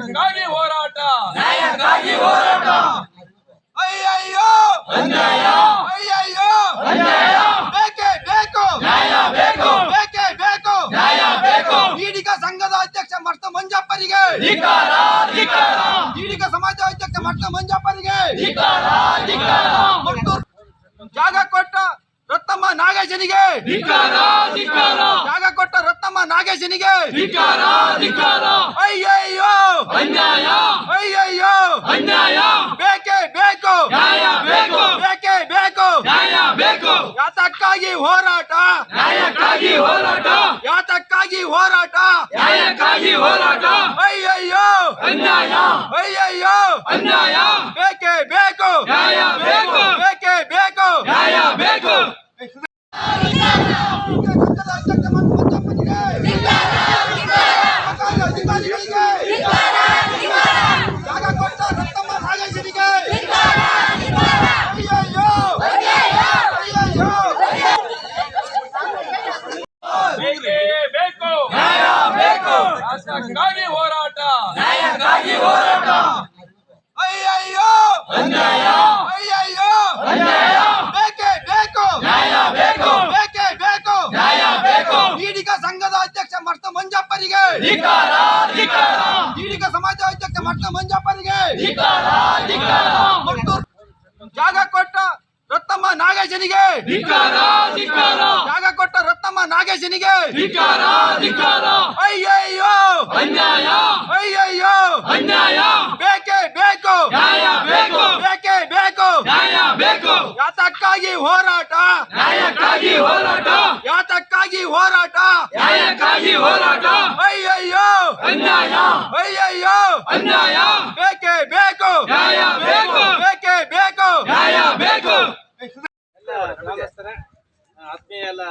ನ್ಯಾಯಕ್ಕಾಗಿ ಹೋರಾಟ. ನ್ಯಾಯಕ್ಕಾಗಿ ಹೋರಾಟ. ಅಯ್ಯಯ್ಯೋ! ಅನ್ಯಾಯ ಅಯ್ಯಯ್ಯೋ! ಅನ್ಯಾಯ ಬೇಕೇ ಬೇಕು! ನ್ಯಾಯ ಬೇಕು. ಬೇಕೇ ಬೇಕು! ನ್ಯಾಯ ಬೇಕು. ಈಡಿಗ ಸಂಘದ ಅಧ್ಯಕ್ಷ ಮರ್ತ ಮಂಜಪ್ಪರಿಗೆ! ಧಿಕಾರ ಧಿಕಾರ ಈಡಿಗ ಸಮಾಜ ಅಧ್ಯಕ್ಷ ಮರ್ತ ಮಂಜಪ್ಪರಿಗೆ! ಧಿಕಾರ ಧಿಕಾರ ಜಾಗ ಕೊಟ್ಟ ರತ್ತಮ್ಮ ನಾಗೇಶನಿಗೆ! ಧಿಕಾರ ಧಿಕಾರ ಜಾಗ ಕೊಟ್ಟ ರತ್ತಮ್ಮ ನಾಗೇಶನಿಗೆ! ಧಿಕಾರ ಧಿಕಾರ ಅಯ್ಯಯ್ಯೋ ಅನ್ಯಾಯ ಅಯ್ಯಯ್ಯೋ ಅನ್ಯಾಯ ಬೇಕೇ ಬೇಕು ನ್ಯಾಯ ಬೇಕು ಬೇಕೇ ಬೇಕು ನ್ಯಾಯ ಬೇಕು ಯಾತಕ್ಕಾಗಿ ಹೋರಾಟ ನ್ಯಾಯಕ್ಕಾಗಿ ಹೋರಾಟ ಯಾತಕ್ಕಾಗಿ ಹೋರಾಟ ನ್ಯಾಯಕ್ಕಾಗಿ ಹೋರಾಟ ಅಯ್ಯಯ್ಯೋ ಅನ್ಯಾಯ ಅಯ್ಯಯ್ಯೋ ಅನ್ಯಾಯ ಬೇಕೇ ಬೇಕು ನ್ಯಾಯ ಬೇಕು ಬೇಕೇ ಬೇಕು ನ್ಯಾಯ ಬೇಕು ಸಂಘದ ಅಧ್ಯಕ್ಷ ಮತ್ತು ಮಂಜಪ್ಪನಿಗೆ ಸರ್ಕಾರಿ ಅಧಿಕಾರಿಗಳಿಗೆ ಜಾಗ ಕೊಟ್ಟ ರತ್ತಮ್ಮ ನಾಗೇಶನಿಗೆ ಅಯ್ಯಯ್ಯೋ ಅಯ್ಯಯ್ಯೋ ಬೇಕೇ ಬೇಕು ನ್ಯಾಯ ಬೇಕು ರಾಷ್ಟ್ರಕ್ಕಾಗಿ ಹೋರಾಟ ನ್ಯಾಯಕ್ಕಾಗಿ ಹೋರಾಟ ಅಯ್ಯಯ್ಯೋ ಅನ್ಯಾಯ ಅಯ್ಯಯ್ಯೋ ಅನ್ಯಾಯ ಬೇಕೇ ಬೇಕು ನ್ಯಾಯ ಬೇಕು ಬೇಕೇ ಬೇಕು ನ್ಯಾಯ ಬೇಕು ಈಡಿಗ ಸಂಘದ ಅಧ್ಯಕ್ಷ ಮರ್ತ ಮಂಜಪ್ಪರಿಗೆ ಧಿಕಾರ ಧಿಕಾರ ಈಡಿಗ ಸಮಾಜ ಅಧ್ಯಕ್ಷ ಮರ್ತ ಮಂಜಪ್ಪರಿಗೆ ಧಿಕಾರ ಧಿಕಾರ ಮತ್ತು ಜಾಗ ಕೊಟ್ಟ ರತ್ತಮ್ಮ ನಾಗೇಶನಿಗೆ. ಜಾಗ ಕೊಟ್ಟ ರತ್ತಮ್ಮ ನಾಗೇಶನಿಗೆ. ಅಯ್ಯಯ್ಯೋ. ಅನ್ಯಾಯ. ಅಯ್ಯಯ್ಯೋ. ಅನ್ಯಾಯ. ಬೇಕೇ ಬೇಕು. ಬೇಕು. ಬೇಕೇ ಬೇಕು. ಬೇಕು. ಯಾತಕ್ಕಾಗಿ ಹೋರಾಟ. ನ್ಯಾಯಕ್ಕಾಗಿ ಹೋರಾಟ. ಯಾತಕ್ಕಾಗಿ ಹೋರಾಟ. ನ್ಯಾಯಕ್ಕಾಗಿ ಹೋರಾಟ. ಅಯ್ಯಯ್ಯೋ. ಅನ್ಯಾಯ. ಅಯ್ಯಯ್ಯೋ. ಅನ್ಯಾಯ. ಬೇಕೇ ಬೇಕು. ಬೇಕು. ಬೇಕು ನ್ಯಾಯ ಬೇಕು ಗ್ರಾಮಸ್ಥರೇ ಆತ್ಮೀಯ ಎಲ್ಲ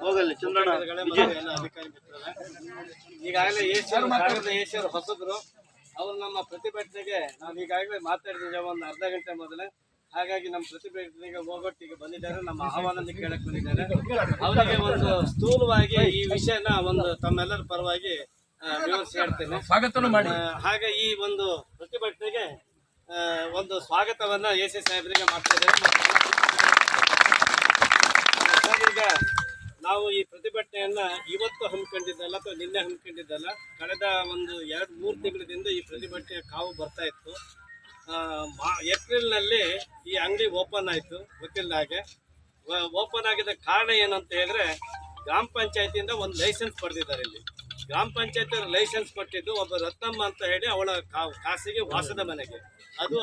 ಹೋಗಲ್ಲಿ ಚಂದ್ರಗಳೇ ಮತ್ತು ಎಲ್ಲ ಅಧಿಕಾರಿ ಮಿತ್ರರೇ ಈಗಾಗಲೇ ಏಷ್ಯರು ಹೊಸಬ್ರು. ಅವರು ನಮ್ಮ ಪ್ರತಿಭಟನೆಗೆ ನಾವು ಈಗಾಗಲೇ ಮಾತಾಡಿದ್ದೇವೆ ಒಂದು ಅರ್ಧ ಗಂಟೆ ಮೊದಲೇ. ಹಾಗಾಗಿ ನಮ್ಮ ಪ್ರತಿಭಟನೆಗೆ ಹೋಗೊಟ್ಟಿಗೆ ಬಂದಿದ್ದಾರೆ. ನಮ್ಮ ಆಹ್ವಾನ ಕೇಳಕ್ ಬಂದಿದ್ದಾರೆ. ಅವರಿಗೆ ಒಂದು ಸ್ಥೂಲವಾಗಿ ಈ ವಿಷಯನ ಒಂದು ತಮ್ಮೆಲ್ಲರ ಪರವಾಗಿ ವಿವರಿಸಿ ಹೇಳ್ತೇನೆ. ಹಾಗೆ ಈ ಒಂದು ಪ್ರತಿಭಟನೆಗೆ ಒಂದು ಸ್ವಾಗತವನ್ನ ಎ ಸಿ ಸಾಹೇಬರಿಗೆ ಮಾಡ್ತಾ ಸರ್, ಈಗ ನಾವು ಈ ಪ್ರತಿಭಟನೆಯನ್ನ ಇವತ್ತು ಹಮ್ಮಿಕೊಂಡಿದ್ದಲ್ಲ ಅಥವಾ ನಿನ್ನೆ ಹಮ್ಮಿಕೊಂಡಿದ್ದಲ್ಲ, ಕಳೆದ ಒಂದು ಎರಡು ಮೂರು ತಿಂಗಳಿಂದ ಈ ಪ್ರತಿಭಟನೆ ಕಾವು ಬರ್ತಾ ಇತ್ತು. ಏಪ್ರಿಲ್ನಲ್ಲಿ ಈ ಅಂಗಡಿ ಓಪನ್ ಆಯಿತು, ಗೊತ್ತಿಲ್ಲ ಹಾಗೆ. ಓಪನ್ ಆಗಿದ ಕಾರಣ ಏನಂತ ಹೇಳಿದ್ರೆ, ಗ್ರಾಮ ಪಂಚಾಯತಿಯಿಂದ ಒಂದು ಲೈಸೆನ್ಸ್ ಪಡೆದಿದ್ದಾರೆ ಇಲ್ಲಿ. ಗ್ರಾಮ ಪಂಚಾಯತ್ ಲೈಸೆನ್ಸ್ ಕೊಟ್ಟಿದ್ದು ಒಬ್ಬ ರತ್ನಮ್ಮ ಅಂತ ಹೇಳಿ ಅವಳ ಖಾಸಗಿ ವಾಸದ ಮನೆಗೆ. ಅದು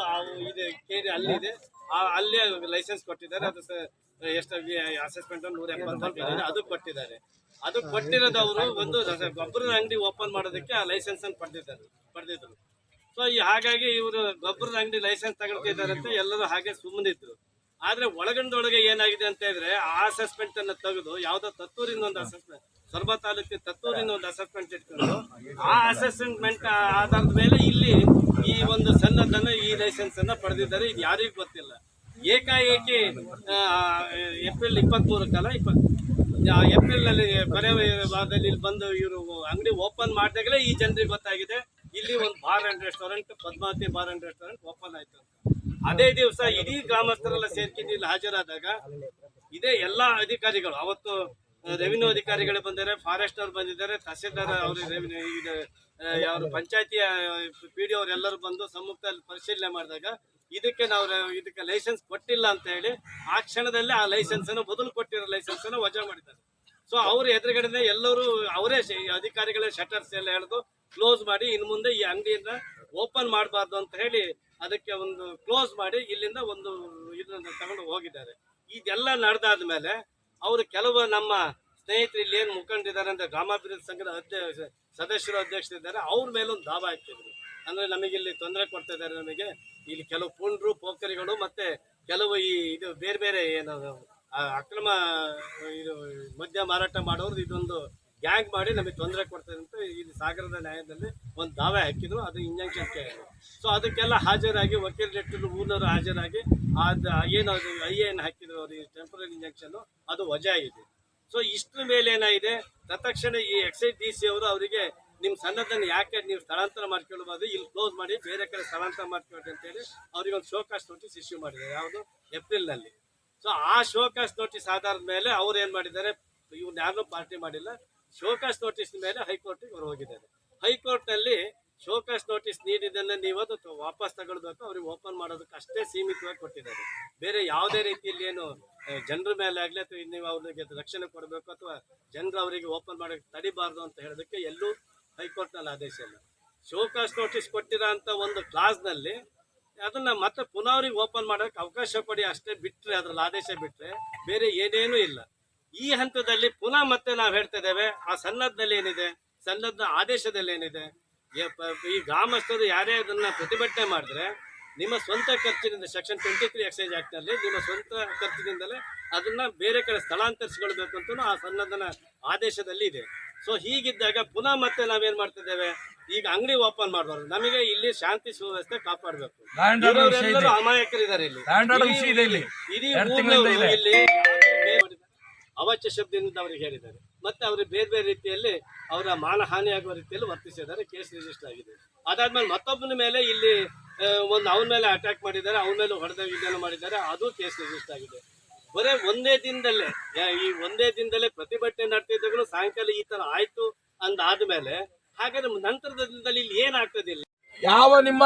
ಇದೆ ಕೇರಿ ಅಲ್ಲಿದೆ. ಅಲ್ಲೇ ಲೈಸೆನ್ಸ್ ಕೊಟ್ಟಿದ್ದಾರೆ. ಅದು ಎಷ್ಟು ಅಸೆಸ್ಮೆಂಟ್ ನೂರ ಎಪ್ಪತ್ತು ಅದು ಕೊಟ್ಟಿದ್ದಾರೆ. ಅದು ಕೊಟ್ಟಿರೋದವರು ಒಂದು ಗೊಬ್ಬರದ ಅಂಗಡಿ ಓಪನ್ ಮಾಡೋದಕ್ಕೆ ಆ ಲೈಸೆನ್ಸ್ ಅನ್ನು ಪಡೆದಿದ್ದಾರೆ ಪಡೆದಿದ್ರು. ಸೊ ಈ ಹಾಗಾಗಿ ಇವರು ಗೊಬ್ಬರದ ಅಂಗಡಿ ಲೈಸೆನ್ಸ್ ತಗೊಳ್ತಿದ್ದಾರೆ ಅಂತ ಎಲ್ಲರೂ ಹಾಗೆ ಸುಮ್ಮನಿದ್ರು ಆದ್ರೆ ಒಳಗಂದೊಳಗೆ ಏನಾಗಿದೆ ಅಂತ ಹೇಳಿದ್ರೆ ಆ ಅಸೆಸ್ಮೆಂಟ್ ಅನ್ನ ತೆಗೆದು ಯಾವ್ದೋ ತತ್ತೂರಿನ ಒಂದು ಅಸೆಸ್ಮೆಂಟ್ ಸೊರಬ ತಾಲೂಕಿನ ತತ್ತೂರಿನ ಒಂದು ಅಸೆಸ್ಮೆಂಟ್ ಇಟ್ಕೊಂಡು ಆ ಅಸೆಸ್ಮೆಂಟ್ ಆಧಾರದ ಮೇಲೆ ಇಲ್ಲಿ ಈ ಒಂದು ಸಣ್ಣದನ್ನ ಈ ಲೈಸೆನ್ಸ್ ಅನ್ನ ಪಡೆದಿದ್ದಾರೆ. ಇದು ಯಾರಿಗೂ ಗೊತ್ತಿಲ್ಲ. ಏಕಾಏಕಿ ಏಪ್ರಿಲ್ ಇಪ್ಪತ್ತ್ ಮೂರಕ್ಕಲ್ಲ ಇಪ್ಪತ್ ಏಪ್ರಿಲ್ ಏಪ್ರಿಲ್ನಲ್ಲಿ ಕೊನೆ ಭಾಗದಲ್ಲಿ ಇಲ್ಲಿ ಬಂದು ಇವರು ಅಂಗಡಿ ಓಪನ್ ಮಾಡಿದಾಗಲೇ ಈ ಜನರಿಗೆ ಗೊತ್ತಾಗಿದೆ. ಇಲ್ಲಿ ಒಂದು bar and restaurant, Padmavathi bar and restaurant open ಆಯ್ತು ಅದೇ ದಿವಸ ಇಡೀ ಗ್ರಾಮಸ್ಥರೆಲ್ಲ ಸೇರ್ಕೊಂಡು ಇಲ್ಲಿ ಹಾಜರಾದಾಗ ಇದೇ ಎಲ್ಲಾ ಅಧಿಕಾರಿಗಳು, ಅವತ್ತು ರೆವಿನ್ಯೂ ಅಧಿಕಾರಿಗಳು ಬಂದಿದ್ದಾರೆ ಫಾರೆಸ್ಟ್ ಅವ್ರು ಬಂದಿದ್ದಾರೆ, ತಹಸೀಲ್ದಾರ್ ಅವರು ರೆವಿನ್ಯೂ ಯಾರು ಪಂಚಾಯತಿಯ ಪಿ ಡಿ ಅವರೆಲ್ಲರೂ ಬಂದು ಸಮ್ಮುಖದಲ್ಲಿ ಪರಿಶೀಲನೆ ಮಾಡಿದಾಗ ಇದಕ್ಕೆ ನಾವು, ಇದಕ್ಕೆ ಲೈಸೆನ್ಸ್ ಕೊಟ್ಟಿಲ್ಲ ಅಂತ ಹೇಳಿ ಆ ಕ್ಷಣದಲ್ಲಿ ಆ ಲೈಸೆನ್ಸ್ ಅನ್ನು, ಬದಲು ಕೊಟ್ಟಿರೋ ಲೈಸೆನ್ಸ್ ಅನ್ನು ವಜಾ ಮಾಡಿದ್ದಾರೆ. ಸೊ ಅವ್ರ ಎದುರುಗಡೆ ಎಲ್ಲರೂ ಅವರೇ ಅಧಿಕಾರಿಗಳೇ ಶಟರ್ಸ್ ಎಲ್ಲ ಎಳೆದು ಕ್ಲೋಸ್ ಮಾಡಿ ಇನ್ನು ಮುಂದೆ ಈ ಅಂಗಡಿಯನ್ನ ಓಪನ್ ಮಾಡಬಾರ್ದು ಅಂತ ಹೇಳಿ ಅದಕ್ಕೆ ಒಂದು ಕ್ಲೋಸ್ ಮಾಡಿ ಇಲ್ಲಿಂದ ಒಂದು ಇದನ್ನ ತಗೊಂಡು ಹೋಗಿದ್ದಾರೆ. ಇದೆಲ್ಲ ನಡೆದಾದ್ಮೇಲೆ ಅವರು ಕೆಲವು ನಮ್ಮ ಸ್ನೇಹಿತರು ಇಲ್ಲಿ ಏನು ಮುಖಂಡಿದ್ದಾರೆ ಅಂತ ಗ್ರಾಮಾಭಿವೃದ್ಧಿ ಸಂಘದ ಅಧ್ಯಕ್ಷ ಸದಸ್ಯರು ಅಧ್ಯಕ್ಷರಿದ್ದಾರೆ ಅವ್ರ ಮೇಲೊಂದು ದಾಬ ಹಾಕ್ತಿದ್ರು ಅಂದ್ರೆ ನಮಗೆ ಇಲ್ಲಿ ತೊಂದರೆ ಕೊಡ್ತಾ ಇದ್ದಾರೆ ನಮಗೆ. ಇಲ್ಲಿ ಕೆಲವು ಪುಂಡ್ರು ಪೋಖರಿಗಳು ಮತ್ತೆ ಕೆಲವು ಈ ಇದು ಬೇರೆ ಬೇರೆ ಏನು ಆ, ಅಕ್ರಮ ಇದು ಮದ್ಯ ಮಾರಾಟ ಮಾಡೋರು ಇದೊಂದು ಗ್ಯಾಂಗ್ ಮಾಡಿ ನಮಗೆ ತೊಂದರೆ ಕೊಡ್ತಾರೆ ಅಂತ ಇಲ್ಲಿ ಸಾಗರದ ನ್ಯಾಯದಲ್ಲಿ ಒಂದು ದಾವೆ ಹಾಕಿದ್ರು. ಅದು ಇಂಜೆಕ್ಷನ್ ಕೇಳಿದ್ರು. ಸೊ ಅದಕ್ಕೆಲ್ಲ ಹಾಜರಾಗಿ ವಕೀಲ್ ಲೆಟ್ಟರು ಊರವರು ಹಾಜರಾಗಿ ಅದು ಏನು ಅದು ಐ ಎನ್ ಹಾಕಿದ್ರು ಅದು ಟೆಂಪ್ರರಿ ಇಂಜೆಕ್ಷನ್ನು ಅದು ವಜಾ ಆಗಿದೆ. ಸೊ ಇಷ್ಟ್ರ ಮೇಲೆ ಏನಾಗಿದೆ? ತತ್ಕ್ಷಣ ಈ ಎಕ್ಸೈಸ್ ಡಿ ಸಿ ಅವರು ಅವರಿಗೆ ನಿಮ್ಮ ಸನ್ನದನ್ನು ಯಾಕೆ ನೀವು ಸ್ಥಳಾಂತರ ಮಾಡ್ಕೊಳ್ಬೋದು ಇಲ್ಲಿ ಕ್ಲೋಸ್ ಮಾಡಿ ಬೇರೆ ಕಡೆ ಸ್ಥಳಾಂತರ ಮಾಡ್ಕೊಳ್ಳಿ ಅಂತೇಳಿ ಅವ್ರಿಗೆ ಒಂದು ಶೋಕಾಸ್ ನೋಟಿಸ್ ಇಶ್ಯೂ ಮಾಡಿದ್ದಾರೆ. ಯಾವುದು? ಏಪ್ರಿಲ್ನಲ್ಲಿ ಸೊ ಆ ಶೋಕಾಸ್ ನೋಟಿಸ್ ಆಧಾರದ ಮೇಲೆ ಅವ್ರು ಏನು ಮಾಡಿದ್ದಾರೆ? ಇವ್ನ ಯಾರನ್ನೂ ಪಾರ್ಟಿ ಮಾಡಿಲ್ಲ. ಶೋಕಾಸ್ ನೋಟಿಸ್ ಮೇಲೆ ಹೈಕೋರ್ಟಿಗೆ ಅವರು ಹೋಗಿದ್ದಾರೆ. ಹೈಕೋರ್ಟ್ನಲ್ಲಿ ಶೋಕಾಸ್ ನೋಟಿಸ್ ನೀಡಿದ್ದನ್ನು ನೀವು ಅದು ವಾಪಸ್ ತಗೊಳ್ಬೇಕು ಅವ್ರಿಗೆ ಓಪನ್ ಮಾಡೋದಕ್ಕೆ ಅಷ್ಟೇ ಸೀಮಿತವಾಗಿ ಕೊಟ್ಟಿದ್ದಾರೆ. ಬೇರೆ ಯಾವುದೇ ರೀತಿಯಲ್ಲಿ ಏನು ಜನರ ಮೇಲೆ ಆಗಲಿ ಅಥವಾ ನೀವು ಅವ್ರಿಗೆ ರಕ್ಷಣೆ ಕೊಡಬೇಕು ಅಥವಾ ಜನರು ಅವರಿಗೆ ಓಪನ್ ಮಾಡೋಕ್ಕೆ ತಡಿಬಾರ್ದು ಅಂತ ಹೇಳೋದಕ್ಕೆ ಎಲ್ಲೂ ಹೈಕೋರ್ಟ್ನಲ್ಲಿ ಆದೇಶ ಇಲ್ಲ. ಶೋಕಾಸ್ ನೋಟಿಸ್ ಕೊಟ್ಟಿರೋ ಒಂದು ಕ್ಲಾಸ್ನಲ್ಲಿ ಅದನ್ನ ಮತ್ತೆ ಪುನಃ ಅವ್ರಿಗೆ ಓಪನ್ ಮಾಡೋಕೆ ಅವಕಾಶ ಕೊಡಿ ಅಷ್ಟೇ ಬಿಟ್ಟರೆ ಅದ್ರಲ್ಲಿ ಆದೇಶ ಬಿಟ್ಟರೆ ಬೇರೆ ಏನೇನೂ ಇಲ್ಲ. ಈ ಹಂತದಲ್ಲಿ ಪುನಃ ಮತ್ತೆ ನಾವು ಹೇಳ್ತಾ ಇದ್ದೇವೆ, ಆ ಸನ್ನದ್ದಲ್ಲಿ ಏನಿದೆ ಸನ್ನದ್ದ ಆದೇಶದಲ್ಲಿ ಏನಿದೆ ಈ ಗ್ರಾಮಸ್ಥರು ಯಾರೇ ಅದನ್ನ ಪ್ರತಿಭಟನೆ ಮಾಡಿದ್ರೆ ನಿಮ್ಮ ಸ್ವಂತ ಖರ್ಚಿನಿಂದ ಸೆಕ್ಷನ್ ಟ್ವೆಂಟಿ ತ್ರೀ ಎಕ್ಸೈಜ್ ಆ್ಯಕ್ಟ್ನಲ್ಲಿ ನಿಮ್ಮ ಸ್ವಂತ ಖರ್ಚಿನಿಂದಲೇ ಅದನ್ನ ಬೇರೆ ಕಡೆ ಸ್ಥಳಾಂತರಿಸಿಕೊಳ್ಬೇಕು ಅಂತ ಆ ಸನ್ನದನ ಆದೇಶದಲ್ಲಿ ಇದೆ. ಸೊ ಹೀಗಿದ್ದಾಗ ಪುನಃ ಮತ್ತೆ ನಾವೇನ್ ಮಾಡ್ತಿದ್ದೇವೆ? ಈಗ ಅಂಗಡಿ ಓಪನ್ ಮಾಡಬಾರ್ದು ನಮಗೆ ಇಲ್ಲಿ ಶಾಂತಿ ಸುವ್ಯವಸ್ಥೆ ಕಾಪಾಡಬೇಕು. ಅಮಾಯಕರಿದ್ದಾರೆ ಇಲ್ಲಿ. ಇಡೀ-. ಇಲ್ಲಿ ಅವಾಚ್ಯ ಶಬ್ದದಿಂದ ಅವ್ರಿಗೆ ಹೇಳಿದ್ದಾರೆ. ಮತ್ತೆ ಅವ್ರಿಗೆ ಬೇರೆ ಬೇರೆ ರೀತಿಯಲ್ಲಿ ಅವರ ಮಾನಹಾನಿ ಆಗುವ ರೀತಿಯಲ್ಲಿ ವರ್ತಿಸಿದ್ದಾರೆ, ಕೇಸ್ ರಿಜಿಸ್ಟರ್ ಆಗಿದೆ. ಅದಾದ್ಮೇಲೆ ಮತ್ತೊಬ್ಬನ ಮೇಲೆ ಇಲ್ಲಿ ಒಂದು ಅವನ ಮೇಲೆ ಅಟ್ಯಾಕ್ ಮಾಡಿದ್ದಾರೆ, ಅವನ ಮೇಲೆ ಹೊಡೆದ ಮಾಡಿದ್ದಾರೆ, ಅದು ಕೇಸ್ ರಿಜಿಸ್ಟರ್ ಆಗಿದೆ. ಬರೇ ಒಂದೇ ದಿನದಲ್ಲೇ ಈ ಒಂದೇ ದಿನದಲ್ಲೇ ಪ್ರತಿಭಟನೆ ನಡೆದಿದ್ದಾಗಲೂ ಸಾಯಂಕಾಲ ಈ ತರ ಆಯ್ತು ಅಂದಾದ್ಮೇಲೆ ಹಾಗಾದ್ರೆ ನಂತರದ ದಿನದಲ್ಲಿ ಇಲ್ಲಿ ಏನಾಗ್ತದಿಲ್ಲ ಯಾವ ನಿಮ್ಮ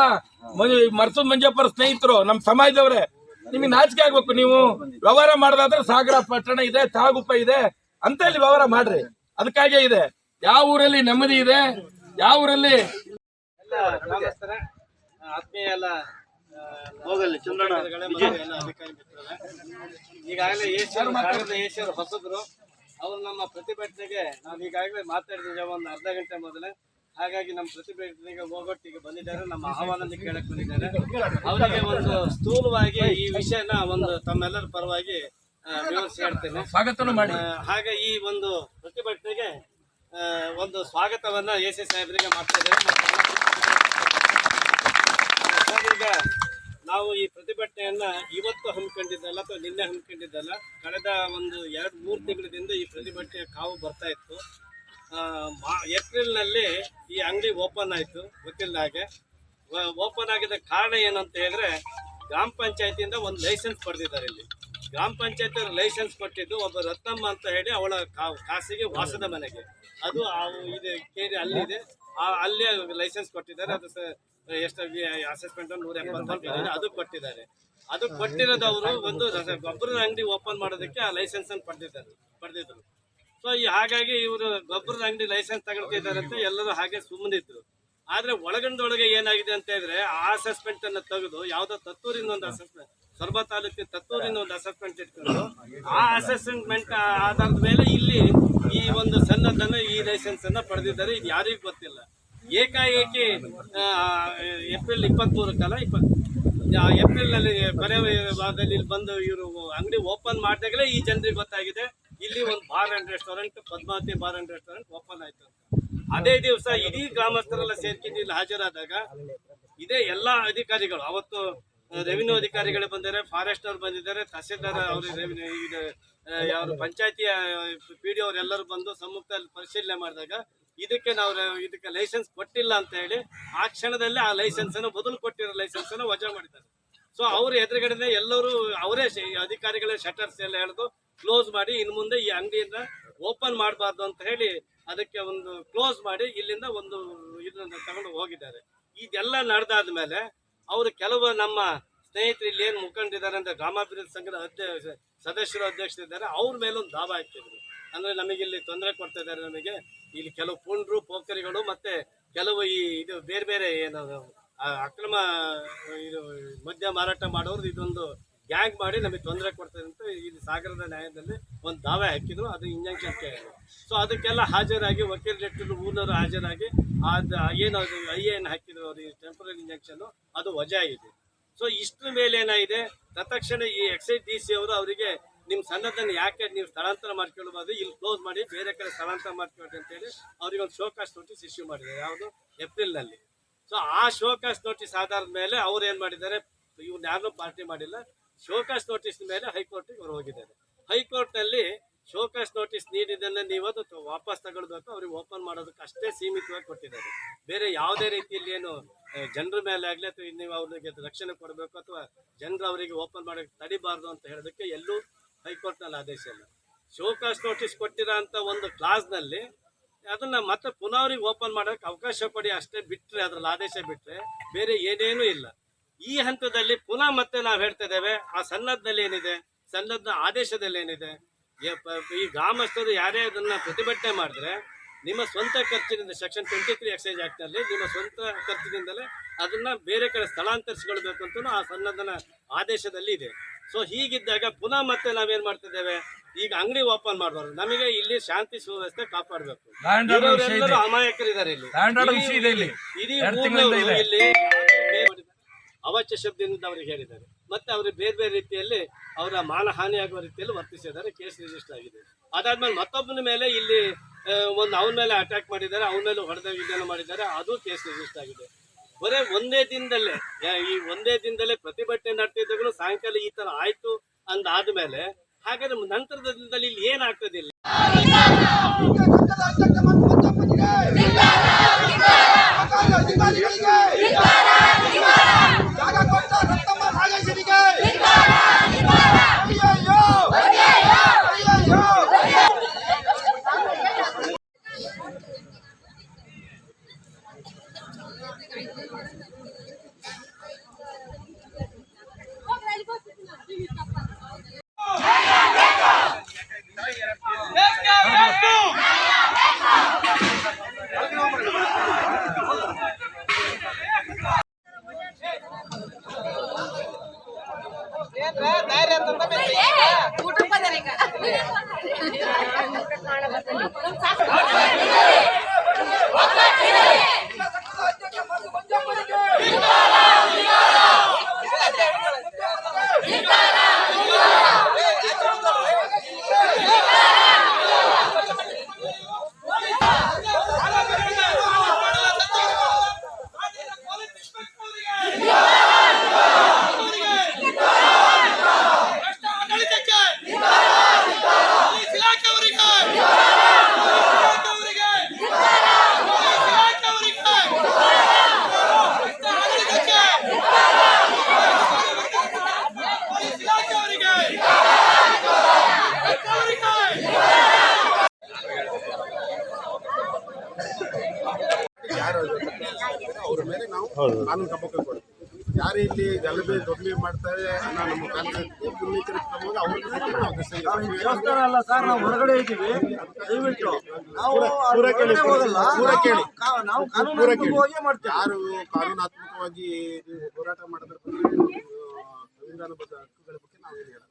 ಮರ್ಸು ಮಂಜಪ್ಪರ ಸ್ನೇಹಿತರು, ನಮ್ಮ ಸಮಾಜದವ್ರೆ, ನಿಮಗೆ ನಾಚಿಕೆ ಆಗ್ಬೇಕು. ನೀವು ವ್ಯವಹಾರ ಮಾಡೋದಾದ್ರೆ ಸಾಗರ ಪಟ್ಟಣ ಇದೆ ತಾಗುಪ್ಪ ಇದೆ, ಅಂತ ಇಲ್ಲಿ ವ್ಯವಹಾರ ಮಾಡ್ರಿ. ಅದಕ್ಕಾಗೇ ಇದೆ. ಯಾವ ಊರಲ್ಲಿ ನೆಮ್ಮದಿ ಇದೆ? ಯಾವ ಊರಲ್ಲಿ? ಆತ್ಮೀಯ ಎಲ್ಲ. ಈಗಾಗಲೇ ಏಷ್ಯರು ಮಾತಾಡಿದ ಏಷ್ಯರು ಹೊಸಬ್ರು. ಅವ್ರು ನಮ್ಮ ಪ್ರತಿಭಟನೆಗೆ ನಾವು ಈಗಾಗಲೇ ಮಾತಾಡಿದ್ದೇವೆ ಒಂದು ಅರ್ಧ ಗಂಟೆ ಮೊದಲೇ ಹಾಗಾಗಿ ನಮ್ಮ ಪ್ರತಿಭಟನೆಗೆ ಹೋಗೊಟ್ಟಿಗೆ ಬಂದಿದ್ದಾರೆ. ನಮ್ಮ ಆಹ್ವಾನದಲ್ಲಿ ಕೇಳಕ್ ಬಂದಿದ್ದಾರೆ. ಅವರಿಗೆ ಒಂದು ಸ್ಥೂಲವಾಗಿ ಈ ವಿಷಯನ ಒಂದು ತಮ್ಮೆಲ್ಲರ ಪರವಾಗಿ ವಿವರಿಸಿ ಹೇಳ್ತೇನೆ. ಹಾಗೆ ಈ ಒಂದು ಪ್ರತಿಭಟನೆಗೆ ಒಂದು ಸ್ವಾಗತವನ್ನ ಎ ಸಿ ಸಾಹೇಬರಿಗೆ ಮಾಡ್ತಾ ಇದ್ದೇವೆ. ನಾವು ಈ ಪ್ರತಿಭಟನೆಯನ್ನ ಇವತ್ತು ಹಮ್ಮಿಕೊಂಡಿದ್ದಲ್ಲ ಅಥವಾ ನಿನ್ನೆ ಹಮ್ಮಿಕೊಂಡಿದ್ದಲ್ಲ ಕಳೆದ ಒಂದು ಎರಡು ಮೂರು ತಿಂಗಳಿಂದ ಈ ಪ್ರತಿಭಟನೆಯ ಕಾವು ಬರ್ತಾ ಇತ್ತು. ಮಾ- ಏಪ್ರಿಲ್ನಲ್ಲಿ ಈ ಅಂಗಡಿ ಓಪನ್ ಆಯಿತು, ಗೊತ್ತಿಲ್ಲ ಹಾಗೆ. ಓಪನ್ ಆಗಿದ ಕಾರಣ ಏನಂತ ಹೇಳಿದ್ರೆ, ಗ್ರಾಮ ಪಂಚಾಯತಿಯಿಂದ ಒಂದು ಲೈಸೆನ್ಸ್ ಪಡೆದಿದ್ದಾರೆ ಇಲ್ಲಿ. ಗ್ರಾಮ ಪಂಚಾಯತ್ ಲೈಸೆನ್ಸ್ ಕೊಟ್ಟಿದ್ದು ಒಬ್ಬ ರತ್ನಮ್ಮ ಅಂತ ಹೇಳಿ ಅವಳ ಖಾಸಗಿ ವಾಸದ ಮನೆಗೆ. ಅದು ಇದು ಕೇರಿ ಅಲ್ಲಿದೆ. ಆ ಅಲ್ಲೇ ಲೈಸೆನ್ಸ್ ಕೊಟ್ಟಿದ್ದಾರೆ. ಅದು ಎಷ್ಟು ಅಸೆಸ್ಮೆಂಟ್ ನೂರ ಎಪ್ಪತ್ತೊಂದು ಅದು ಕೊಟ್ಟಿದ್ದಾರೆ. ಅದು ಕೊಟ್ಟಿರೋದವರು ಒಂದು ಗೊಬ್ಬರದ ಅಂಗಡಿ ಓಪನ್ ಮಾಡೋದಕ್ಕೆ ಆ ಲೈಸೆನ್ಸ್ ಅನ್ನು ಪಡೆದಿದ್ದಾರೆ ಪಡೆದಿದ್ರು. ಸೊ ಈ ಹಾಗಾಗಿ ಇವರು ಗೊಬ್ಬರದ ಅಂಗಡಿ ಲೈಸೆನ್ಸ್ ತಗೊಳ್ತಿದ್ದಾರೆ ಅಂತ ಎಲ್ಲರೂ ಹಾಗೆ ಸುಮ್ಮನಿದ್ರು ಆದ್ರೆ ಒಳಗಂದೊಳಗೆ ಏನಾಗಿದೆ ಅಂತ ಹೇಳಿದ್ರೆ ಆ ಅಸೆಸ್ಮೆಂಟ್ ಅನ್ನು ತೆಗೆದು ಯಾವ್ದೋ ತತ್ತೂರಿಂದ ಒಂದು ಅಸೆಸ್ಮೆಂಟ್ ಸೊರಬ ತಾಲೂಕಿನ ತತ್ತೂರಿನ ಒಂದು ಅಸೆಸ್ಮೆಂಟ್ ಇಟ್ಕೊಂಡು ಆ ಅಸೆಸ್ಮೆಂಟ್ ಆಧಾರದ ಮೇಲೆ ಇಲ್ಲಿ ಈ ಒಂದು ಸನ್ನದನ್ನ ಈ ಲೈಸೆನ್ಸ್ ಅನ್ನ ಪಡೆದಿದ್ದಾರೆ. ಇದು ಯಾರಿಗೂ ಗೊತ್ತಿಲ್ಲ. ಏಕಾಏಕಿ ಏಪ್ರಿಲ್ ಇಪ್ಪತ್ತ್ ಮೂರಕ್ಕಲ್ಲ ಇಪ್ಪತ್ ಏಪ್ರಿಲ್ನಲ್ಲಿ ಬರೆ ಇಲ್ಲಿ ಬಂದು ಇವರು ಅಂಗಡಿ ಓಪನ್ ಮಾಡಿದಾಗಲೇ ಈ ಜನರಿಗೆ ಗೊತ್ತಾಗಿದೆ. ಇಲ್ಲಿ ಒಂದು bar and restaurant Padmavathi bar and restaurant open ಆಯ್ತು ಅದೇ ದಿವಸ ಇಡೀ ಗ್ರಾಮಸ್ಥರೆಲ್ಲ ಸೇರ್ಕೊಂಡು ಇಲ್ಲಿ ಹಾಜರಾದಾಗ ಇದೇ ಎಲ್ಲಾ ಅಧಿಕಾರಿಗಳು, ಅವತ್ತು ರೆವಿನ್ಯೂ ಅಧಿಕಾರಿಗಳು ಬಂದಿದ್ದಾರೆ ಫಾರೆಸ್ಟ್ ಅವ್ರು ಬಂದಿದ್ದಾರೆ ತಹಸೀಲ್ದಾರ್ ಅವರು ರೆವಿನ್ಯೂ ಆ, ಯಾರು ಪಂಚಾಯತಿಯ ಪಿ ಡಿ ಅವರೆಲ್ಲರೂ ಬಂದು ಸಮ್ಮುಖದಲ್ಲಿ ಪರಿಶೀಲನೆ ಮಾಡಿದಾಗ ಇದಕ್ಕೆ ನಾವು ಇದಕ್ಕೆ ಲೈಸೆನ್ಸ್ ಕೊಟ್ಟಿಲ್ಲ ಅಂತ ಹೇಳಿ ಆ ಕ್ಷಣದಲ್ಲೇ ಆ ಲೈಸೆನ್ಸ್ ಅನ್ನು ಬದಲು ಕೊಟ್ಟಿರೋ ಲೈಸೆನ್ಸ್ ಅನ್ನು ವಜಾ ಮಾಡಿದ್ದಾರೆ. ಸೊ ಅವ್ರ ಎದುರುಗಡೆ ಎಲ್ಲರೂ ಅವರೇ ಅಧಿಕಾರಿಗಳೇ ಶಟರ್ಸ್ ಎಲ್ಲ ಹೇಳಿದು ಕ್ಲೋಸ್ ಮಾಡಿ ಇನ್ನು ಮುಂದೆ ಈ ಅಂಗಡಿಯನ್ನ ಓಪನ್ ಮಾಡಬಾರ್ದು ಅಂತ ಹೇಳಿ ಅದಕ್ಕೆ ಒಂದು ಕ್ಲೋಸ್ ಮಾಡಿ ಇಲ್ಲಿಂದ ಒಂದು ಇದನ್ನ ತಗೊಂಡು ಹೋಗಿದ್ದಾರೆ. ಇದೆಲ್ಲ ನಡೆದಾದ್ಮೇಲೆ ಅವರು ಕೆಲವು ನಮ್ಮ ಸ್ನೇಹಿತರು ಇಲ್ಲಿ ಏನು ಮುಖಂಡಿದ್ದಾರೆ ಅಂತ ಗ್ರಾಮಾಭಿವೃದ್ಧಿ ಸಂಘದ ಅಧ್ಯಕ್ಷ, ಸದಸ್ಯರು ಅಧ್ಯಕ್ಷರಿದ್ದಾರೆ ಅವ್ರ ಮೇಲೊಂದು ದಾಬಾ ಹಾಕಿದ್ರು. ಅಂದ್ರೆ ನಮಗೆ ಇಲ್ಲಿ ತೊಂದರೆ ಕೊಡ್ತಾ ಇದ್ದಾರೆ ನಮಗೆ. ಇಲ್ಲಿ ಕೆಲವು ಪುಂಡ್ರು, ಪೋಖರಿಗಳು ಮತ್ತೆ ಕೆಲವು ಈ ಇದು ಬೇರೆ ಬೇರೆ ಏನು ಆ ಅಕ್ರಮ, ಇದು ಮದ್ಯ ಮಾರಾಟ ಮಾಡೋರು ಇದೊಂದು ಗ್ಯಾಂಗ್ ಮಾಡಿ ನಮಗೆ ತೊಂದರೆ ಕೊಡ್ತಾರೆ ಅಂತ ಇಲ್ಲಿ ಸಾಗರದ ನ್ಯಾಯದಲ್ಲಿ ಒಂದು ದಾವೆ ಹಾಕಿದ್ರು, ಅದು ಇಂಜಂಕ್ಷನ್ ಕೇಳಿದ್ರು. ಸೊ ಅದಕ್ಕೆಲ್ಲ ಹಾಜರಾಗಿ, ವಕೀಲ್ ಲೆಟ್ಟರು ಊರಿನವರು ಹಾಜರಾಗಿ ಅದು ಏನು ಐ ಎನ್ ಹಾಕಿದ್ರು ಅವ್ರಿಗೆ ಟೆಂಪರರಿ ಇಂಜೆಕ್ಷನ್ನು ಅದು ವಜಾ ಇದೆ ಸೊ ಇಷ್ಟ್ರ ಮೇಲೆ ಏನಾಗಿದೆ? ತತ್ಕ್ಷಣ ಈ ಎಕ್ಸೈಸ್ ಡಿ ಸಿ ಅವರು ಅವರಿಗೆ ನಿಮ್ಮ ಸನ್ನದನ್ನು ಯಾಕೆ ನೀವು ಸ್ಥಳಾಂತರ ಮಾಡ್ಕೊಳ್ಬಾರ್ದು? ಇಲ್ಲಿ ಕ್ಲೋಸ್ ಮಾಡಿ, ಬೇರೆ ಕಡೆ ಸ್ಥಳಾಂತರ ಮಾಡ್ಕೊಳ್ಳಿ ಅಂತೇಳಿ ಅವ್ರಿಗೆ ಒಂದು ಶೋಕಾಸ್ ನೋಟಿಸ್ ಇಶ್ಯೂ ಮಾಡಿದ್ದಾರೆ. ಯಾವುದು? ಏಪ್ರಿಲ್ನಲ್ಲಿ. ಸೊ ಆ ಶೋಕಾಸ್ ನೋಟಿಸ್ ಆಧಾರದ ಮೇಲೆ ಅವ್ರು ಏನು ಮಾಡಿದ್ದಾರೆ? ಇವ್ರು ಯಾರನ್ನೂ ಪಾರ್ಟಿ ಮಾಡಿಲ್ಲ. ಶೋಕಾಸ್ ನೋಟಿಸ್ ಮೇಲೆ ಹೈಕೋರ್ಟಿಗೆ ಅವರು ಹೋಗಿದ್ದಾರೆ. ಹೈಕೋರ್ಟ್ನಲ್ಲಿ ಶೋಕಾಸ್ ನೋಟಿಸ್ ನೀಡಿದ್ದನ್ನು ನೀವು ಅದು ವಾಪಸ್ ತಗೊಳ್ಬೇಕು, ಅವ್ರಿಗೆ ಓಪನ್ ಮಾಡೋದಕ್ಕೆ ಅಷ್ಟೇ ಸೀಮಿತವಾಗಿ ಕೊಟ್ಟಿದ್ದಾರೆ. ಬೇರೆ ಯಾವುದೇ ರೀತಿಯಲ್ಲಿ ಏನು ಜನರ ಮೇಲೆ ಆಗಲಿ ಅಥವಾ ನೀವು ಅವ್ರಿಗೆ ರಕ್ಷಣೆ ಕೊಡಬೇಕು ಅಥವಾ ಜನರು ಅವರಿಗೆ ಓಪನ್ ಮಾಡೋಕ್ಕೆ ತಡಿಬಾರ್ದು ಅಂತ ಹೇಳೋದಕ್ಕೆ ಎಲ್ಲೂ ಹೈಕೋರ್ಟ್ನಲ್ಲಿ ಆದೇಶ ಇಲ್ಲ. ಶೋಕಾಸ್ ನೋಟಿಸ್ ಕೊಟ್ಟಿರೋ ಅಂತ ಒಂದು ಕ್ಲಾಸ್ನಲ್ಲಿ ಅದನ್ನ ಮತ್ತೆ ಪುನಃ ಅವ್ರಿಗೆ ಓಪನ್ ಮಾಡೋಕ್ಕೆ ಅವಕಾಶ ಕೊಡಿ ಅಷ್ಟೇ ಬಿಟ್ಟರೆ ಅದ್ರಲ್ಲಿ ಆದೇಶ ಬಿಟ್ಟರೆ ಬೇರೆ ಏನೇನೂ ಇಲ್ಲ. ಈ ಹಂತದಲ್ಲಿ ಪುನಃ ಮತ್ತೆ ನಾವು ಹೇಳ್ತಾ ಇದ್ದೇವೆ ಆ ಸನ್ನದ್ದಲ್ಲಿ ಏನಿದೆ ಸನ್ನದ್ನ ಆದೇಶದಲ್ಲಿ ಏನಿದೆ ಈ ಗ್ರಾಮಸ್ಥರು ಯಾರೇ ಅದನ್ನ ಪ್ರತಿಭಟನೆ ಮಾಡಿದ್ರೆ ನಿಮ್ಮ ಸ್ವಂತ ಖರ್ಚಿನಿಂದ ಸೆಕ್ಷನ್ ಟ್ವೆಂಟಿ ತ್ರೀ ಎಕ್ಸೈಜ್ ಆಕ್ಟ್ನಲ್ಲಿ ನಿಮ್ಮ ಸ್ವಂತ ಖರ್ಚಿನಿಂದಲೇ ಅದನ್ನ ಬೇರೆ ಕಡೆ ಸ್ಥಳಾಂತರಿಸಿಕೊಳ್ಬೇಕು ಅಂತ ಆ ಸನ್ನದ್ದನ ಆದೇಶದಲ್ಲಿ ಇದೆ. ಸೊ ಹೀಗಿದ್ದಾಗ ಪುನಃ ಮತ್ತೆ ನಾವೇನ್ ಮಾಡ್ತಿದ್ದೇವೆ? ಈಗ ಅಂಗಡಿ ಓಪನ್ ಮಾಡಬಾರ್ದು. ನಮಗೆ ಇಲ್ಲಿ ಶಾಂತಿ ಸುವ್ಯವಸ್ಥೆ ಕಾಪಾಡಬೇಕು. ಅಮಾಯಕರಿದ್ದಾರೆ ಇಲ್ಲಿ. ಇಲ್ಲಿ. ಅವಾಚ್ಯ ಶಬ್ದದಿಂದ ಅವರಿಗೆ ಹೇಳಿದ್ದಾರೆ. ಮತ್ತೆ ಅವರು ಬೇರೆ ಬೇರೆ ರೀತಿಯಲ್ಲಿ ಅವರ ಮಾನಹಾನಿಯಾಗುವ ರೀತಿಯಲ್ಲಿ ವರ್ತಿಸಿದ್ದಾರೆ, ಕೇಸ್ ರಿಜಿಸ್ಟರ್ ಆಗಿದೆ. ಅದಾದ್ಮೇಲೆ ಮತ್ತೊಬ್ಬನ ಮೇಲೆ ಇಲ್ಲಿ ಒಂದು ಅವನ ಮೇಲೆ ಅಟ್ಯಾಕ್ ಮಾಡಿದ್ದಾರೆ, ಅವನ ಮೇಲೆ ಹೊಡೆದ ಮಾಡಿದ್ದಾರೆ, ಅದು ಕೇಸ್ ರಿಜಿಸ್ಟರ್ ಆಗಿದೆ. ಬರೇ ಒಂದೇ ದಿನದಲ್ಲೇ ಈ ಒಂದೇ ದಿನದಲ್ಲೇ ಪ್ರತಿಭಟನೆ ನಡೆದಿದ್ದಾಗಲೂ ಸಾಯಂಕಾಲ ಈ ತರ ಆಯ್ತು ಅಂದಾದ್ಮೇಲೆ ಹಾಗಾದ್ರೆ ನಂತರದ ದಿನದಲ್ಲಿ ಇಲ್ಲಿ ಏನಾಗ್ತದಿಲ್ಲ ಜಾಗ ಕೊಟ್ಟ ರತ್ನಮ್ಮ ನಾಗೇಶನಿಗೆ ಅಯ್ಯಯ್ಯೋ ಅಯ್ಯಯ್ಯೋ ಬೇಕೇ ಬೇಕು ಭ್ರಷ್ಟ ಆಡಳಿತಕ್ಕೆ ಪೊಲೀಸ್ ಇಲಾಖೆಯವರಿಗೆ ಇಲಾಖೆಯವರಿಗೆ ಪೊಲೀಸ್ ಇಲಾಖೆಯವರಿಗೆ ಭ್ರಷ್ಟ ಆಡಳಿತಕ್ಕೆ ಪೊಲೀಸ್ ಇಲಾಖೆಯವರಿಗೆ ಭ್ರಷ್ಟವರಿಗೆ ಯಾರು ಅವ್ರ ಮೇಲೆ ನಾವು ಕಾನೂನು ಕ್ರಮ ಕೊಡ್ತೀವಿ ಯಾರು ಇಲ್ಲಿ ಗಲಭೆ ಮಾಡ್ತಾರೆ ನಮ್ಮ ನಾವು ಹೊರಗಡೆ ಇದ್ದೀವಿ ದಯವಿಟ್ಟು ನಾವು ಕೇಳಿ. ನಾವು- ಮಾಡ್ತೀವಿ ಯಾರು ಕಾನೂನಾತ್ಮಕವಾಗಿ ಹೋರಾಟ ಮಾಡಿದ್ರೆ ಸಂವಿಧಾನಬದ್ಧ ಹಕ್ಕುಗಳ ಬಗ್ಗೆ ನಾವೇನು ಹೇಳಲ್ಲ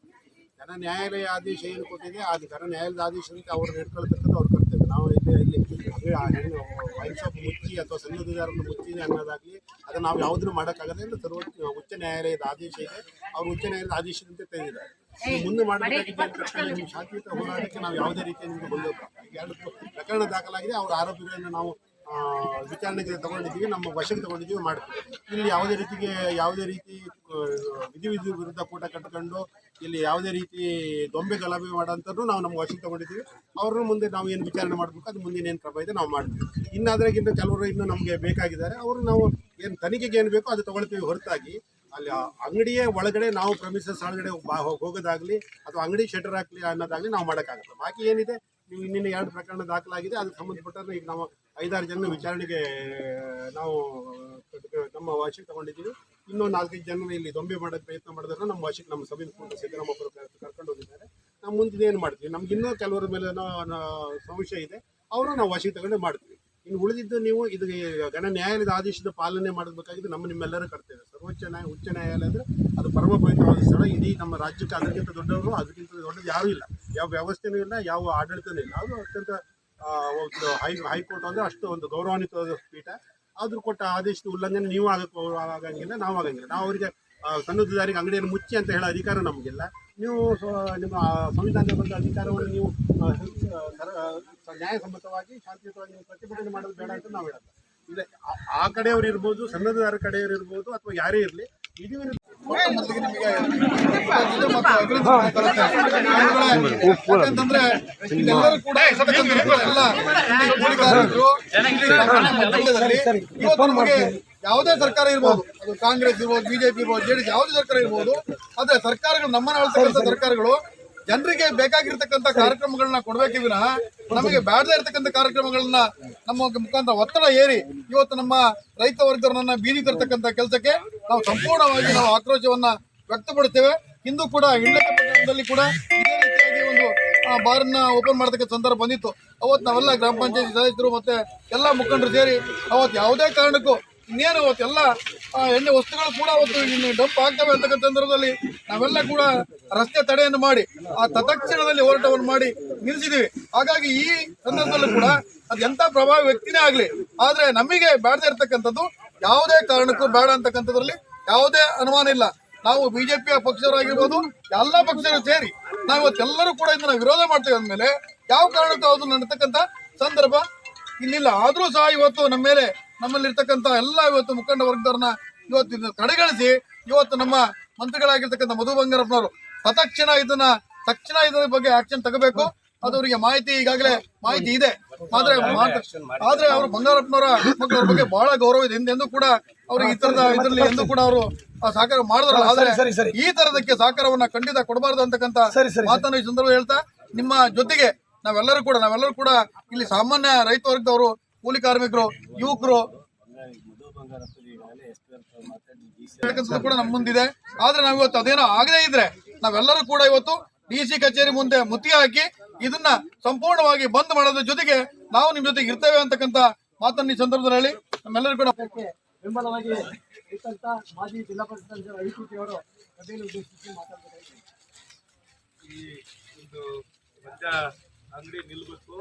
ಜನ ನ್ಯಾಯಾಲಯ ಆದೇಶ ಏನು ಕೊಟ್ಟಿದೆ ಆ ಕಾರಣ ನ್ಯಾಯಾಲಯದ ಆದೇಶದಂತೆ ಅವ್ರು ನಡ್ಕೊಳ್ತಕ್ಕಂಥ ಅವ್ರು ಕರ್ತವ್ಯ ನಾವು ಇಲ್ಲಿ ಇಲ್ಲಿ ಹೆಣ್ಣು ಶಾಪ್ ಮುಚ್ಚಿ ಅಥವಾ ಸಂಘದಾರನ್ನು ಮುಚ್ಚಿದೆ ಅನ್ನೋದಾಗಲಿ ಅದನ್ನು ನಾವು ಯಾವುದನ್ನು ಮಾಡೋಕ್ಕಾಗದೆ ಎಂದು ಸರ್ವೋಚ್ಚ ಉಚ್ಚ ನ್ಯಾಯಾಲಯದ ಆದೇಶ ಇದೆ. ಅವರು ಉಚ್ಚ ನ್ಯಾಯಾಲಯದ ಆದೇಶದಂತೆ ತೆಗೆದಿದ್ದಾರೆ. ಮುಂದೆ ಮಾಡಬೇಕಾಗಿದ್ದ ಶಾಂತಿಯುತ ಹೋರಾಟಕ್ಕೆ ನಾವು ಯಾವುದೇ ರೀತಿಯ ನಿಮಗೆ ಬಂದು ಎರಡು ಪ್ರಕರಣ ದಾಖಲಾಗಿದೆ. ಅವರ ಆರೋಪಿಗಳನ್ನು ನಾವು ವಿಚಾರಣೆಗೆ ತಗೊಂಡಿದ್ದೀವಿ. ನಮ್ಮ ವಶಕ್ಕೆ ತಗೊಂಡಿದ್ದೀವಿ ಮಾಡ್ತೀವಿ. ಇಲ್ಲಿ ಯಾವುದೇ ರೀತಿಗೆ ಯಾವುದೇ ರೀತಿ ವಿಧಿವಿಧಿ ವಿಧಿ ವಿಧಿ ವಿರುದ್ಧ ಕೂಟ ಕಟ್ಕೊಂಡು ಇಲ್ಲಿ ಯಾವುದೇ ರೀತಿ ದೊಂಬೆ ಗಲಭೆ ಮಾಡೋಂಥದ್ದು ನಾವು ನಮ್ಮ ವಶಕ್ಕೆ ತಗೊಂಡಿದ್ದೀವಿ. ಅವ್ರನ್ನ ಮುಂದೆ ನಾವು ಏನು ವಿಚಾರಣೆ ಮಾಡಬೇಕು, ಅದು ಮುಂದಿನ ಏನು ಕ್ರಮ ಇದೆ ನಾವು ಮಾಡ್ತೀವಿ. ಇನ್ನಾದ್ರಾಗಿಂತ ಕೆಲವರು ಇನ್ನೂ ನಮಗೆ ಬೇಕಾಗಿದ್ದಾರೆ. ಅವರು ನಾವು ಏನು ತನಿಖೆಗೆ ಏನು ಬೇಕೋ ಅದು ತೊಗೊಳ್ತೀವಿ ಹೊರತಾಗಿ. ಅಲ್ಲಿ ಅಂಗಡಿಯ ಒಳಗಡೆ ನಾವು ಪ್ರಮಿಸಸ್ ಸ್ಥಳಗಡೆ ಹೋಗೋದಾಗಲಿ ಅಥವಾ ಅಂಗಡಿ ಶಟರ್ ಹಾಕಲಿ ಅನ್ನೋದಾಗ್ಲಿ ನಾವು ಮಾಡೋಕ್ಕಾಗಲ್ಲ. ಬಾಕಿ ಏನಿದೆ, ನೀವು ಇನ್ನಿನ ಎರಡು ಪ್ರಕರಣ ದಾಖಲಾಗಿದೆ, ಅದಕ್ಕೆ ಸಂಬಂಧಪಟ್ಟಂತೆ ಈಗ ನಾವು ಐದಾರು ಜನ ವಿಚಾರಣೆಗೆ ನಾವು ನಮ್ಮ ವಶಕ್ಕೆ ತಗೊಂಡಿದ್ದೀವಿ. ಇನ್ನೂ ನಾಲ್ಕೈದು ಜನ ಇಲ್ಲಿ ದೊಂಬೆ ಮಾಡೋದು ಪ್ರಯತ್ನ ಮಾಡಿದ್ರೆ ನಮ್ಮ ವಶಕ್ಕೆ ನಮ್ಮ ಸಭೆ ಸಿದ್ದರಾಮಪ್ಪರು ಕರ್ಕೊಂಡು ಹೋಗಿದ್ದಾರೆ. ನಾವು ಮುಂದಿನ ಏನು ಮಾಡ್ತೀವಿ? ನಮ್ಗೆ ಇನ್ನೂ ಕೆಲವರ ಮೇಲೆ ಸಂಶಯ ಇದೆ. ಅವರು ನಾವು ವಶಕ್ಕೆ ತಗೊಂಡು ಮಾಡ್ತೀವಿ. ಇನ್ನು ಉಳಿದಿದ್ದು ನೀವು ಇದು ಗಣ ನ್ಯಾಯಾಲಯದ ಆದೇಶದ ಪಾಲನೆ ಮಾಡಬೇಕಾಗಿದ್ದು ನಮ್ಮ ನಿಮ್ಮೆಲ್ಲರೂ ಕರ್ತವ್ಯ. ಸರ್ವೋಚ್ಚ ನ್ಯಾಯ, ಉಚ್ಚ ನ್ಯಾಯಾಲಯ ಅಂದರೆ ಅದು ಪರಮ ಪವಿತ್ರವಾದ ಸ್ಥಳ. ಇಡೀ ನಮ್ಮ ರಾಜ್ಯಕ್ಕೆ ಅದಕ್ಕಿಂತ ದೊಡ್ಡವರು, ಅದಕ್ಕಿಂತ ದೊಡ್ಡದು ಯಾರೂ ಇಲ್ಲ. ಯಾವ ವ್ಯವಸ್ಥೆನೂ ಇಲ್ಲ, ಯಾವ ಆಡಳಿತನೂ ಇಲ್ಲ. ಅದು ಅತ್ಯಂತ ಒಂದು ಹೈ, ಹೈಕೋರ್ಟ್ ಅಂದರೆ ಅಷ್ಟು ಒಂದು ಗೌರವಾನ್ವಿತವಾದ ಪೀಠ. ಆದರೂ ಕೊಟ್ಟ ಆದೇಶದ ಉಲ್ಲಂಘನೆ ನೀವು ಆಗಕ್ಕೆ ಆಗಂಗಿಲ್ಲ, ನಾವು ಆಗಂಗಿಲ್ಲ. ನಾವು ಅವರಿಗೆ ಸನ್ನದ್ಧದಾರಿಗೆ ಅಂಗಡಿಯನ್ನು ಮುಚ್ಚಿ ಅಂತ ಹೇಳೋ ಅಧಿಕಾರ ನಮಗಿಲ್ಲ. ನೀವು ನಿಮ್ಮ ಸಂವಿಧಾನದ ಬಂದ ಅಧಿಕಾರವನ್ನು ನೀವು ನ್ಯಾಯಸಮ್ಮತವಾಗಿ, ಶಾಂತಿಯುತವಾಗಿ ನೀವು ಪ್ರತಿಭಟನೆ ಮಾಡೋದು ಬೇಡ ಅಂತ ನಾವು ಹೇಳಲ್ಲ ಇಲ್ಲ ಆ- ಕಡೆಯವರು ಇರ್ಬೋದು ಸನ್ನದ್ಧದಾರ ಕಡೆಯವರು ಇರ್ಬೋದು ಅಥವಾ ಯಾರೇ ಇರಲಿ ಇದು ನಿಮಗೆ ಇದು ಕೂಡ ಇವತ್ತು ನಮಗೆ ಯಾವುದೇ ಸರ್ಕಾರ ಇರ್ಬೋದು ಅದು ಕಾಂಗ್ರೆಸ್ ಇರ್ಬೋದು ಬಿಜೆಪಿ ಇರ್ಬೋದು ಜೆಡಿಎಸ್ ಯಾವುದೇ ಸರ್ಕಾರ ಇರ್ಬೋದು ಆದ್ರೆ ಸರ್ಕಾರಗಳು ನಮ್ಮನ್ನ ಆಳ್ತಕ್ಕಂಥ ಸರ್ಕಾರಗಳು ಜನರಿಗೆ ಬೇಕಾಗಿರ್ತಕ್ಕಂಥ ಕಾರ್ಯಕ್ರಮಗಳನ್ನ ಕೊಡ್ಬೇಕು ವಿನಃ ನಮಗೆ ಬೇಡದೇ ಇರತಕ್ಕಂಥ ಕಾರ್ಯಕ್ರಮಗಳನ್ನ ನಮ್ಮ ಮುಖಾಂತರ ಒತ್ತಡ ಏರಿ ಇವತ್ತು ನಮ್ಮ ರೈತ ವರ್ಗರನ್ನ ಬೀದಿ ತರ್ತಕ್ಕಂಥ ಕೆಲಸಕ್ಕೆ ನಾವು ಸಂಪೂರ್ಣವಾಗಿ ನಾವು ಆಕ್ರೋಶವನ್ನ ವ್ಯಕ್ತಪಡುತ್ತೇವೆ ಇಂದು ಕೂಡ ಹಿಂಡಲಿ ಕೂಡ ಇದೇ ರೀತಿಯಾಗಿ ಒಂದು ಬಾರ್ ಬಾರನ್ನ ಓಪನ್ ಮಾಡತಕ್ಕ ಸಂದರ್ಭ ಬಂದಿತ್ತು. ಅವತ್ತು ನಾವೆಲ್ಲ ಗ್ರಾಮ ಪಂಚಾಯತಿ ಸದಸ್ಯರು ಮತ್ತೆ ಎಲ್ಲ ಮುಖಂಡರು ಸೇರಿ ಅವತ್ತು ಯಾವುದೇ ಕಾರಣಕ್ಕೂ ಇನ್ನೇನು ಅವತ್ತು ಎಲ್ಲ ಎಣ್ಣೆ ವಸ್ತುಗಳು ಕೂಡ ಅವತ್ತು ಡಂಪ್ ಆಗ್ತವೆ ಅಂತಕ್ಕಂಥ ಸಂದರ್ಭದಲ್ಲಿ ನಾವೆಲ್ಲ ಕೂಡ ರಸ್ತೆ ತಡೆಯನ್ನು ಮಾಡಿ, ಆ ತತ್ಕ್ಷಣದಲ್ಲಿ ಹೋರಾಟವನ್ನು ಮಾಡಿ ನಿಲ್ಲಿಸಿದ್ದೀವಿ ಹಾಗಾಗಿ ಈ ಸಂದರ್ಭದಲ್ಲೂ ಕೂಡ ಅದು ಎಂತ ಪ್ರಭಾವಿ ವ್ಯಕ್ತಿನೇ ಆಗಲಿ, ಆದರೆ ನಮಗೆ ಬೇಡದೇ ಇರ್ತಕ್ಕಂಥದ್ದು ಯಾವುದೇ ಕಾರಣಕ್ಕೂ ಬೇಡ ಅಂತಕ್ಕಂಥದ್ರಲ್ಲಿ ಯಾವುದೇ ಅನುಮಾನ ಇಲ್ಲ. ನಾವು ಬಿಜೆಪಿಯ ಪಕ್ಷದವರಾಗಿರ್ಬೋದು ಎಲ್ಲ ಪಕ್ಷರು ಸೇರಿ ನಾವು ಇವತ್ತೆಲ್ಲರೂ ಕೂಡ ಇದನ್ನ ವಿರೋಧ ಮಾಡ್ತೇವೆ ಅಂದಮೇಲೆ ಯಾವ ಕಾರಣಕ್ಕೂ ಅದು ನಡೀತಕ್ಕಂಥ ಸಂದರ್ಭ ಇಲ್ಲಿಲ್ಲ. ಆದ್ರೂ ಸಹ ಇವತ್ತು ನಮ್ಮ ಮೇಲೆ ನಮ್ಮಲ್ಲಿರ್ತಕ್ಕಂಥ ಎಲ್ಲ ಇವತ್ತು ಮುಖಂಡ ವರ್ಗದವ್ರನ್ನ ಇವತ್ತು ಇದನ್ನ ಕಡೆಗಣಿಸಿ ಇವತ್ತು ನಮ್ಮ ಮಂತ್ರಿಗಳಾಗಿರ್ತಕ್ಕಂಥ ಮಧು ಬಂಗಾರಪ್ಪನವರು ತತ್ಕ್ಷಣ ಇದನ್ನ ತಕ್ಷಣ ಇದರ ಬಗ್ಗೆ ಆಕ್ಷನ್ ತಗೋಬೇಕು. ಅದು ಅವರಿಗೆ ಮಾಹಿತಿ ಈಗಾಗಲೇ ಮಾಹಿತಿ ಇದೆ. ಆದ್ರೆ ಆದ್ರೆ ಅವರು ಬಂಗಾರಪ್ಪನವರ ಬಗ್ಗೆ ಬಹಳ ಗೌರವ ಇದೆ. ಎಂದೆಂದೂ ಕೂಡ ಅವ್ರಿಗೆ ಈ ತರದ ಇದರಲ್ಲಿ ಎಂದು ಕೂಡ ಅವರು ಸಹಕಾರ ಮಾಡಿದ್ರಲ್ಲ ಆದ್ರೆ ಈ ತರದಕ್ಕೆ ಸಹಕಾರವನ್ನ ಖಂಡಿತ ಕೊಡಬಾರ್ದು ಅಂತಕ್ಕಂಥ ಮಾತನ್ನು ಈ ಸಂದರ್ಭ ಹೇಳ್ತಾ ನಿಮ್ಮ ಜೊತೆಗೆ ನಾವೆಲ್ಲರೂ ಕೂಡ ನಾವೆಲ್ಲರೂ ಕೂಡ ಇಲ್ಲಿ ಸಾಮಾನ್ಯ ರೈತ ವರ್ಗದವರು ಕೂಲಿ ಕಾರ್ಮಿಕರು ಯುವಕರು ಕೂಡ ನಮ್ಮ ಮುಂದಿದೆ. ಆದ್ರೆ ನಾವು ಇವತ್ತು ಅದೇನೋ ಆಗದೇ ಇದ್ರೆ ನಾವೆಲ್ಲರೂ ಕೂಡ ಇವತ್ತು ಡಿ ಸಿ ಕಚೇರಿ ಮುಂದೆ ಮುತ್ತಿಗೆ ಹಾಕಿ ಇದನ್ನ ಸಂಪೂರ್ಣವಾಗಿ ಬಂದ್ ಮಾಡೋದ್ರ ಜೊತೆಗೆ ನಾವು ನಿಮ್ ಜೊತೆಗೆ ಇರ್ತೇವೆ ಅಂತಕ್ಕಂತ ಮಾತನ್ನ ಈ ಸಂದರ್ಭದಲ್ಲಿ ಹೇಳಿ. ನಮ್ಮೆಲ್ಲರೂ ಕೂಡ ಬೆಂಬಲವಾಗಿ ಇತ್ತಂತ ಮಾಜಿ ಜಿಲ್ಲಾ ಪರಿಷತ್ ಐಕೂಟಿ ಅವರು ಸಭೆಯನ್ನು ಉದ್ದೇಶಿಸಿ ಮಾತಾಡಬೇಕಾಗಿದೆ. ಈ ಒಂದು ಮದ್ಯ ಅಂಗಡಿ ನಿಲ್ಬೇಕು.